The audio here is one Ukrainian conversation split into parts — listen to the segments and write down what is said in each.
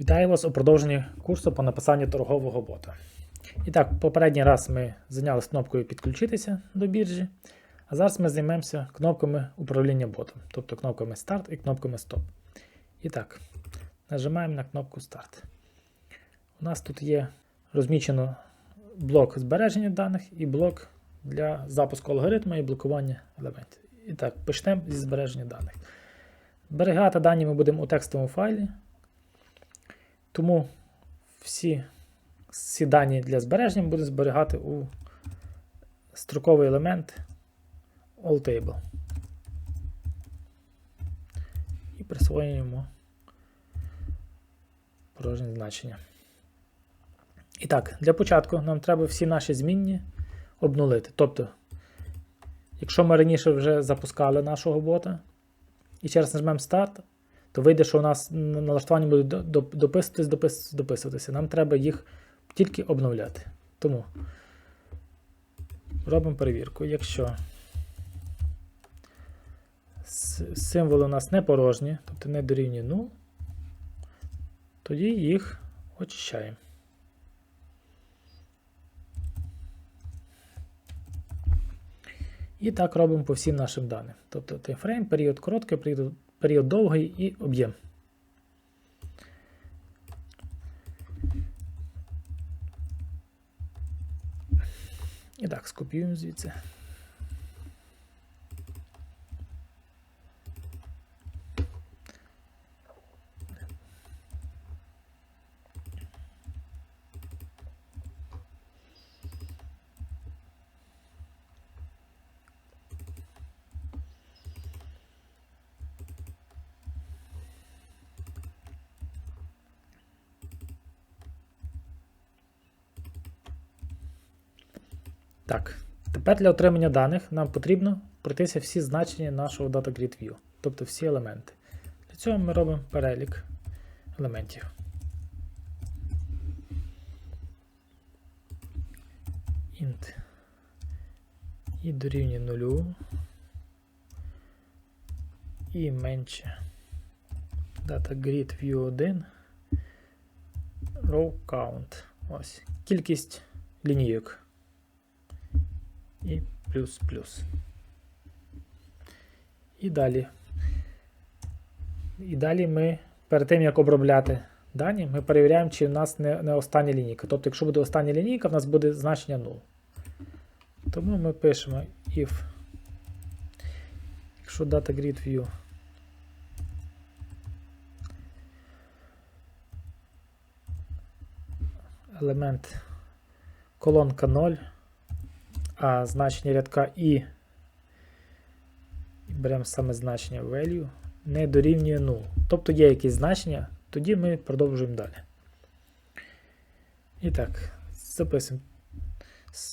Вітаю вас у продовженні курсу по написанню торгового бота. І так, попередній раз ми зайнялися кнопкою підключитися до біржі, а зараз ми займемося кнопками управління ботом, тобто кнопками старт і кнопками стоп. І так, нажимаємо на кнопку старт. У нас тут є розмічено блок збереження даних і блок для запуску алгоритму і блокування елементів. І так, почнемо зі збереження даних. Зберігати дані ми будемо у текстовому файлі. Тому всі, всі дані для збереження будемо зберігати у строковий елемент AllTable. І присвоюємо порожнє значення. І так, для початку нам треба всі наші змінні обнулити. Тобто, якщо ми раніше вже запускали нашого бота, і ще раз нажмемо старт, то вийде, що у нас налаштування буде до- до- дописуватись, дописуватись, дописуватися. Нам треба їх тільки обновляти. Тому робимо перевірку. Якщо символи у нас не порожні, тобто не дорівнює 0, тоді їх очищаємо. І так робимо по всім нашим даним. Тобто таймфрейм, період короткий, період, період довгий і об'єм. І так, скопіюємо звідси. Так, тепер для отримання даних нам потрібно пройтися всі значення нашого DataGrid View, тобто всі елементи. Для цього ми робимо перелік елементів. Int і дорівнює нулю і менше DataGrid View 1 row count. Ось кількість лінійок і плюс плюс. І далі. І далі ми перед тим, як обробляти дані, ми перевіряємо, чи в нас не, не остання лінійка. Тобто, якщо буде остання лінійка, в нас буде значення 0. Тому ми пишемо if, якщо data grid view елемент колонка 0 а значення рядка і, беремо саме значення value, не дорівнює 0. Тобто є якісь значення, тоді ми продовжуємо далі. І так, записуємо.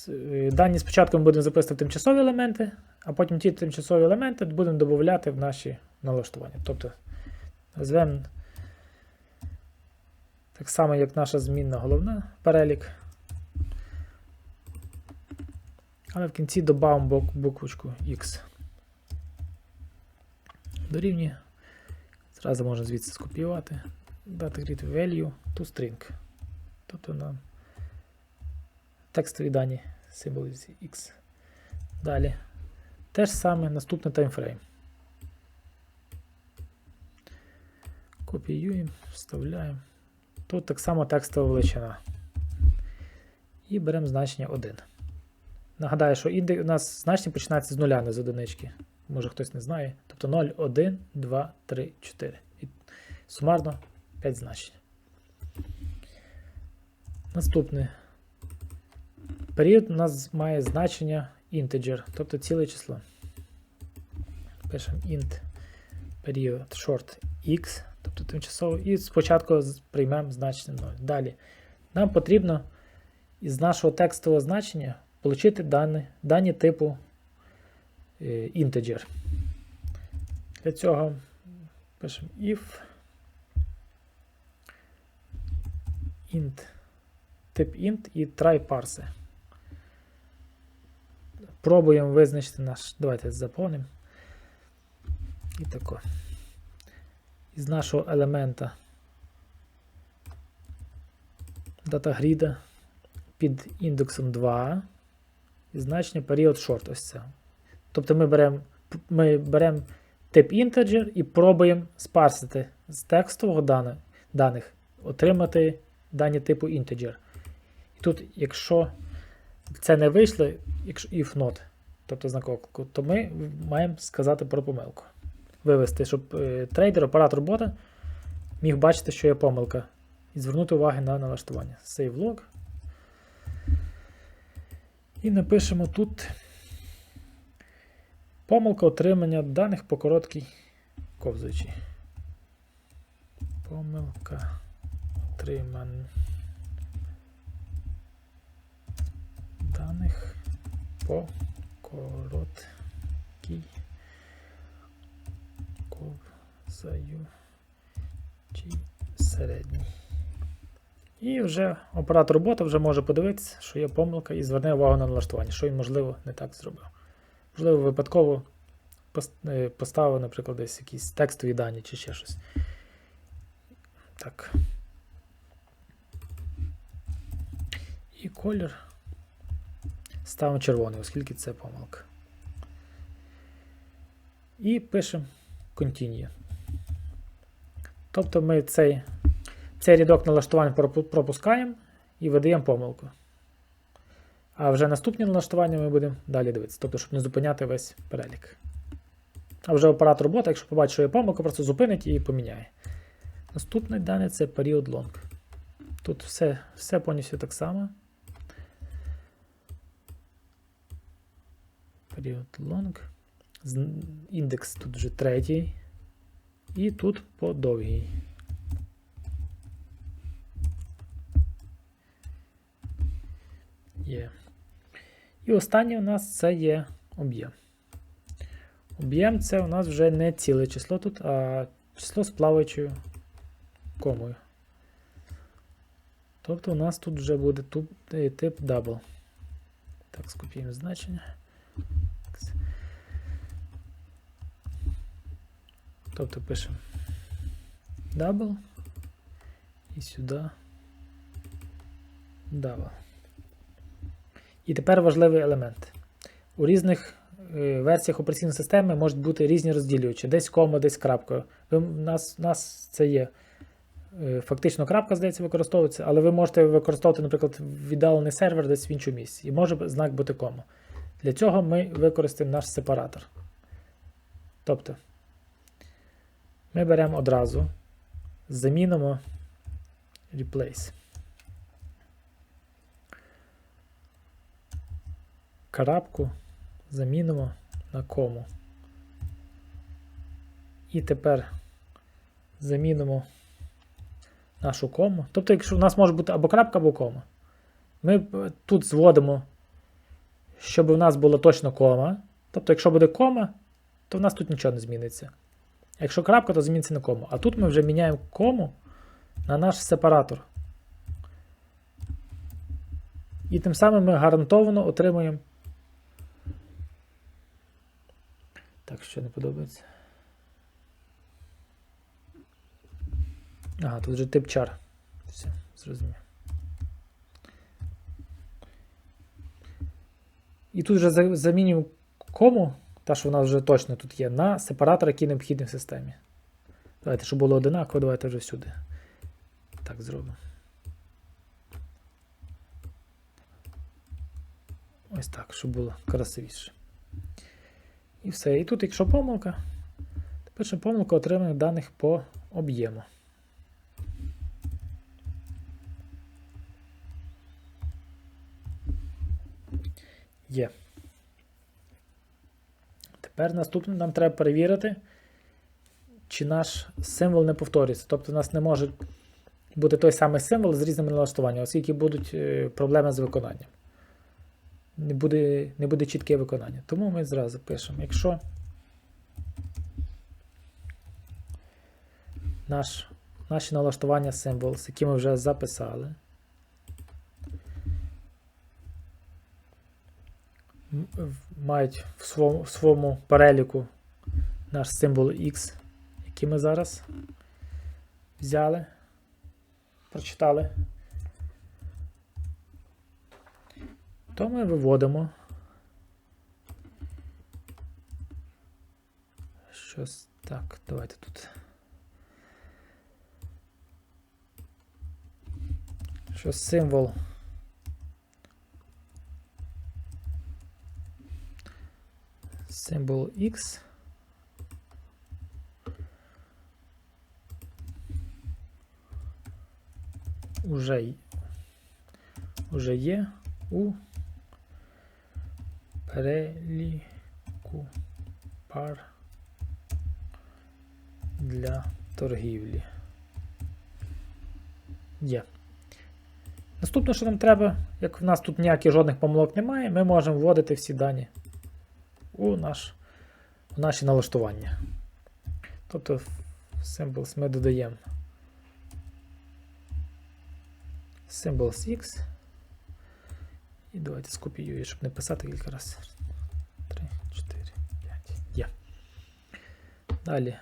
Е, Дані спочатку ми будемо записувати тимчасові елементи, а потім ті тимчасові елементи будемо додати в наші налаштування. Тобто назвемо так само, як наша змінна головна перелік. Але в кінці додамо буквочку X. Дорівнює. Зразу можна звідси скопіювати. Data grid value to string. Тобто нам текстові дані з X. Далі. Те ж саме наступний таймфрейм. Копіюємо, вставляємо. Тут так само текстова величина. І беремо значення 1. Нагадаю, що індекс у нас значення починається з нуля, не з одинички. Може хтось не знає. Тобто 0, 1, 2, 3, 4. І сумарно 5 значень. Наступне. Період у нас має значення integer, тобто ціле число. Пишемо int період short x, тобто тимчасово, і спочатку приймемо значення 0. Далі. Нам потрібно із нашого текстового значення отримати дані, дані типу е, integer. Для цього пишемо if int тип int і try parse. Пробуємо визначити наш. Давайте заповнимо. І тако. Із нашого елемента датагріда під індексом 2 значення період short ось це. Тобто ми беремо ми берем тип integer і пробуємо спарсити з текстового дане, даних, отримати дані типу integer. І тут, якщо це не вийшло, якщо if not, тобто знак оклику, то ми маємо сказати про помилку. Вивести, щоб е, трейдер, оператор бота міг бачити, що є помилка. І звернути увагу на налаштування. Save log. І напишемо тут помилка отримання даних по короткій ковзуючій. Помилка отримання даних по короткій ковзаючій середній. І вже оператор бота вже може подивитися, що є помилка, і зверне увагу на налаштування, що він, можливо, не так зробив. Можливо, випадково е, поставив, наприклад, десь якісь текстові дані чи ще щось. Так. І колір ставимо червоний, оскільки це помилка. І пишемо Continue. Тобто ми цей, цей рядок налаштувань пропускаємо і видаємо помилку. А вже наступні налаштування ми будемо далі дивитися, тобто, щоб не зупиняти весь перелік. А вже оператор бота, якщо побачить, що є помилка, просто зупинить і поміняє. Наступний даний це період long. Тут все, все повністю так само. Період long. Індекс тут вже третій. І тут по довгій. Є. І останнє у нас це є об'єм. Об'єм це у нас вже не ціле число тут, а число з плаваючою комою. Тобто у нас тут вже буде е, тип double. Так, скопіюємо значення. Тобто пишемо double і сюди double. І тепер важливий елемент. У різних е, версіях операційної системи можуть бути різні розділювачі, десь кома, десь крапка. Ви, у нас, нас це є е, фактично крапка, здається, використовується, але ви можете використовувати, наприклад, віддалений сервер десь в іншому місці. І може знак бути кома. Для цього ми використаємо наш сепаратор. Тобто, ми беремо одразу, замінимо replace. Крапку замінимо на кому. І тепер замінимо нашу кому. Тобто, якщо у нас може бути або крапка, або кома. Ми тут зводимо, щоб у нас була точно кома. Тобто, якщо буде кома, то в нас тут нічого не зміниться. Якщо крапка, то зміниться на кому. А тут ми вже міняємо кому на наш сепаратор. І тим самим ми гарантовано отримуємо. Так, що не подобається. Ага, тут вже тип чар. Все, зрозумів. І тут вже за- замінюємо кому, та що в нас вже точно тут є, на сепаратор, який необхідний в системі. Давайте, щоб було одинаково, давайте вже всюди. Так зробимо. Ось так, щоб було красивіше. І все. І тут, якщо помилка, то пишемо помилка отриманих даних по об'єму. Є. Тепер наступне нам треба перевірити, чи наш символ не повторюється. Тобто у нас не може бути той самий символ з різними налаштуваннями, оскільки будуть е, проблеми з виконанням. Не буде, не буде чітке виконання. Тому ми зразу пишемо, якщо наш, наші налаштування символ, які ми вже записали, мають в своєму, в своєму переліку наш символ X, який ми зараз взяли, прочитали. То ми виводимо. Щось так, давайте тут. Що символ? Символ X уже, уже є. У переліку пар для торгівлі. Є. Наступне, що нам треба, як в нас тут ніяких жодних помилок немає, ми можемо вводити всі дані у, наш, у наші налаштування. Тобто в symbols ми додаємо symbols X. І давайте скопіюю, щоб не писати кілька разів. 3, 4, 5. Є. Далі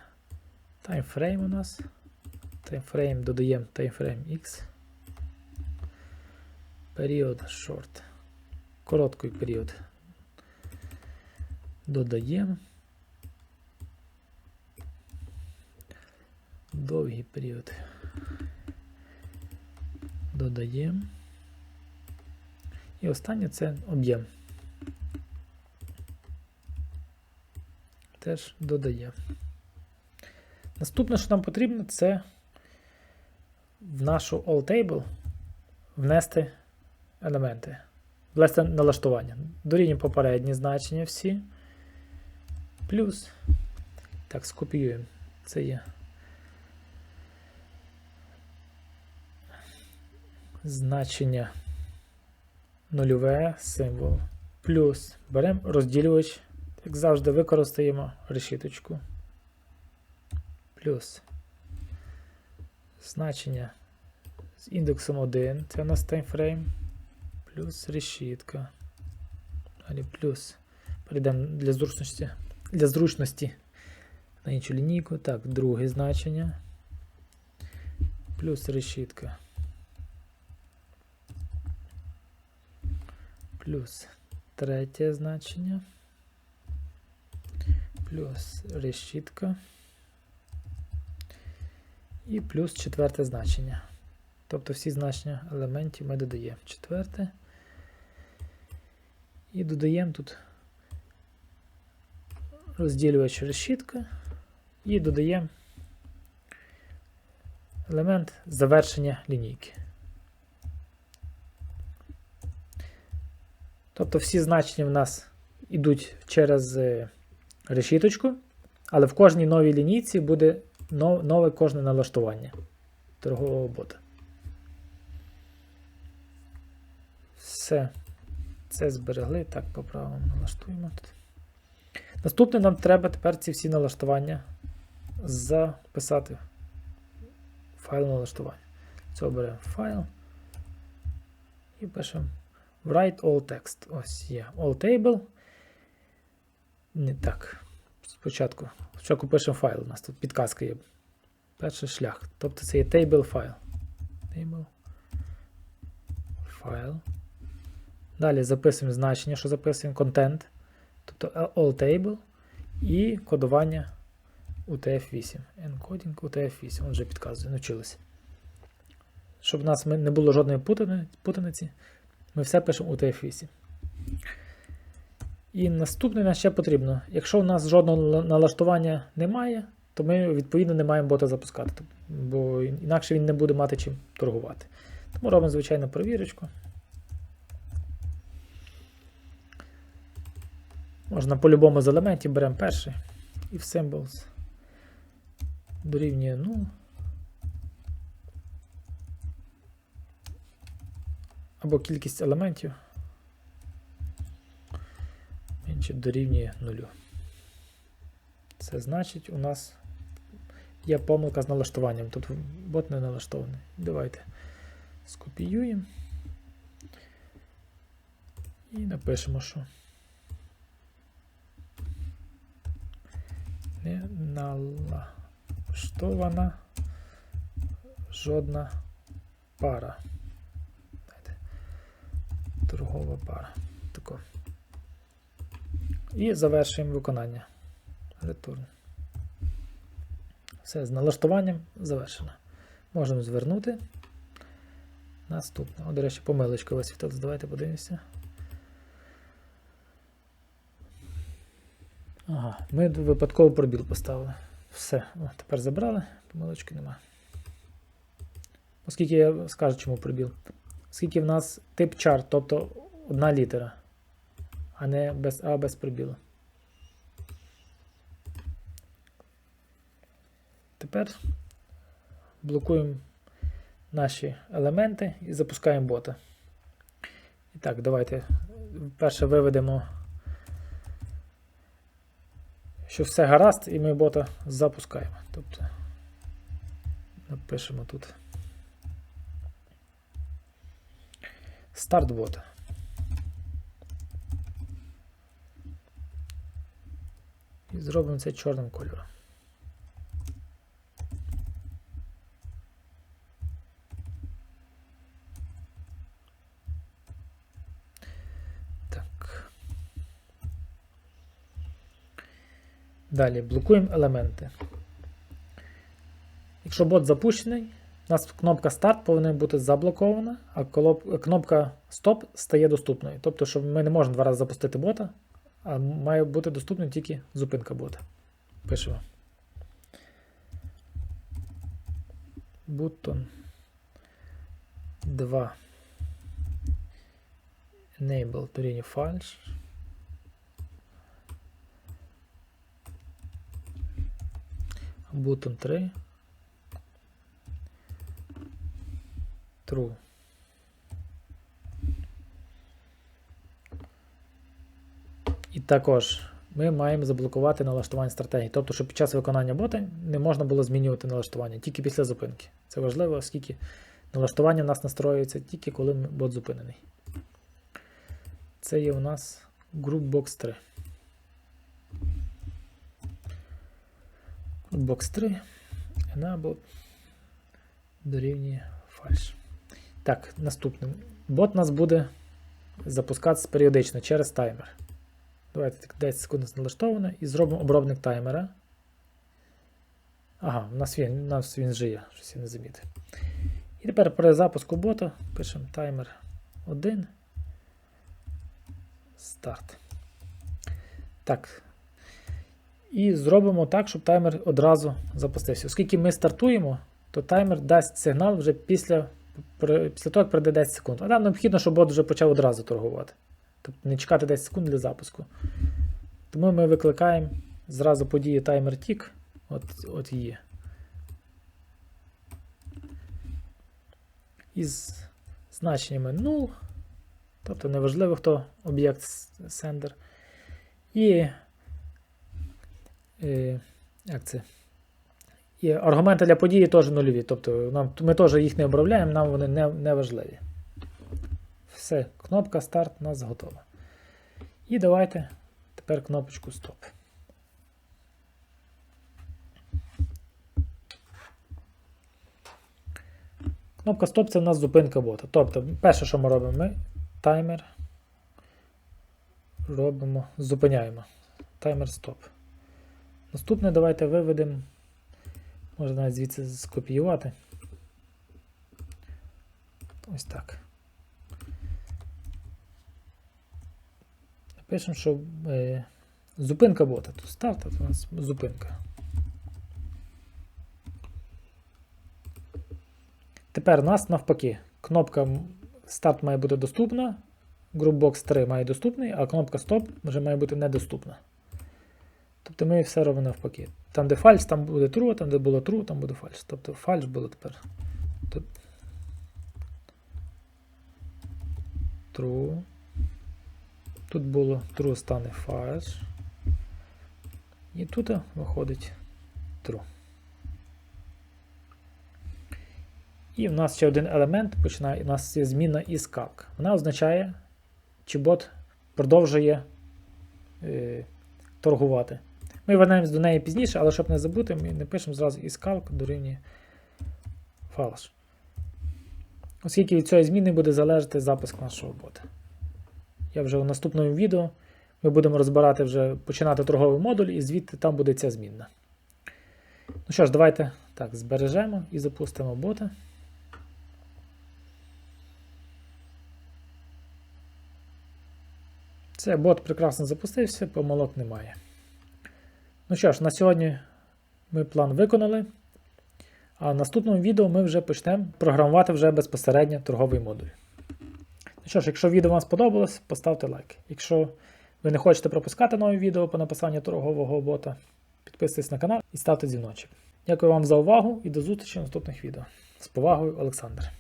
timeframe у нас. Timeframe додаємо timeframe X. Період short. Короткий період. Додаємо. Довгий період. Додаємо. І останнє це об'єм. Теж додаємо. Наступне, що нам потрібно, це в нашу AllTable внести елементи. Власне налаштування. Дорівнюємо попередні значення всі. Плюс. Так, скопіюємо. Це є. Значення нульове символ. Плюс беремо розділювач, як завжди, використаємо решіточку. Плюс значення з індексом 1, це у нас таймфрейм, плюс решітка. Далі плюс. Перейдемо для зручності, для зручності на іншу лінійку. Так, друге значення. Плюс решітка. Плюс третє значення. Плюс решітка. І плюс четверте значення. Тобто всі значення елементів ми додаємо. Четверте. І додаємо тут розділювач решітка. І додаємо елемент завершення лінійки. Тобто всі значення в нас йдуть через е, решіточку, але в кожній новій лінійці буде нове кожне налаштування торгового бота. Все. Це зберегли. Так, по правилам налаштуємо тут. Наступне нам треба тепер ці всі налаштування записати в файл налаштування. Це оберемо файл і пишемо Write all text. Ось є all table. Не так. Спочатку. Спочатку пишемо файл. У нас тут підказка є. Перший шлях. Тобто це є table файл. Table. Файл. Далі записуємо значення, що записуємо content. Тобто all table і кодування UTF-8. Encoding UTF-8. Он вже підказує, навчилися. Щоб у нас не було жодної путани- путаниці, ми все пишемо UTF-8. І наступне нам ще потрібно. Якщо у нас жодного налаштування немає, то ми відповідно не маємо бота запускати, бо інакше він не буде мати чим торгувати. Тому робимо звичайну перевірочку. Можна по-любому з елементів беремо перший і в symbols дорівнює 0. Або кількість елементів менше дорівнює 0. Це значить, у нас є помилка з налаштуванням. Тут бот не налаштований. Давайте скопіюємо і напишемо, що не налаштована жодна пара. Торгова пара. Тако. І завершуємо виконання. Return. Все з налаштуванням завершено. Можемо звернути. Наступне. О, до речі, помилочка висвітилась. Давайте подивимося. Ага, ми випадково пробіл поставили. Все, О, тепер забрали, помилочки нема. Оскільки я скажу, чому пробіл. Оскільки в нас тип чар, тобто одна літера, а не без А без пробілу. Тепер блокуємо наші елементи і запускаємо бота. І так, давайте перше виведемо, що все гаразд, і ми бота запускаємо. Тобто напишемо тут старт бота. І зробимо це чорним кольором. Так. Далі блокуємо елементи. Якщо бот запущений, у нас кнопка старт повинна бути заблокована, а кнопка стоп стає доступною. Тобто, що ми не можемо два рази запустити бота, а має бути доступна тільки зупинка бота. Пишемо. Button 2. Enable дорівнює false. Button 3. True. І також ми маємо заблокувати налаштування стратегії. Тобто, щоб під час виконання бота не можна було змінювати налаштування тільки після зупинки. Це важливо, оскільки налаштування у нас настроюється тільки коли бот зупинений. Це є у нас Groupbox 3. Groupbox 3. Enable дорівнює false. Так, наступне. Бот у нас буде запускатися періодично через таймер. Давайте так 10 секунд налаштовано і зробимо обробник таймера. Ага, у нас він, у нас він вже щось я не замітив. І тепер при запуску бота пишемо таймер 1. Старт. Так. І зробимо так, щоб таймер одразу запустився. Оскільки ми стартуємо, то таймер дасть сигнал вже після, після того, як пройде 10 секунд. А нам необхідно, щоб бот вже почав одразу торгувати. Тобто не чекати 10 секунд для запуску. Тому ми викликаємо зразу подію таймер тік. От, от її. Із значеннями 0. Тобто неважливо, хто об'єкт сендер. І, е, як це? І аргументи для події теж нульові. Тобто нам, ми теж їх не обробляємо, нам вони не, не важливі. Все, кнопка старт у нас готова. І давайте тепер кнопочку стоп. Кнопка стоп це у нас зупинка бота. Тобто, перше, що ми робимо, ми таймер робимо, зупиняємо. Таймер стоп. Наступне давайте виведемо. Можна навіть звідси скопіювати. Ось так. Пишемо, що е, зупинка бота. Тут старт, у нас зупинка. Тепер у нас навпаки. Кнопка старт має бути доступна. Groupbox 3 має доступний, а кнопка стоп вже має бути недоступна. Тобто ми все робимо навпаки. Там, де фальш, там буде true, там, де було true, там буде фальш. Тобто фальш було тепер. True. Тут було true стане false. І тут виходить true. І в нас ще один елемент починає. У нас є зміна із calc. Вона означає, чи бот продовжує е, торгувати. Ми вернемось до неї пізніше, але щоб не забути, ми не пишемо зразу із calc дорівнює false. Оскільки від цієї зміни буде залежати запуск нашого бота. Я вже у наступному відео ми будемо розбирати вже починати торговий модуль, і звідти там буде ця змінна. Ну що ж, давайте так, збережемо і запустимо бота. Це бот прекрасно запустився, помилок немає. Ну що ж, на сьогодні ми план виконали. А в наступному відео ми вже почнемо програмувати вже безпосередньо торговий модуль. Ну що ж, якщо відео вам сподобалось, поставте лайк. Якщо ви не хочете пропускати нові відео по написанню торгового бота, підписуйтесь на канал і ставте дзвіночок. Дякую вам за увагу і до зустрічі в наступних відео. З повагою, Олександр.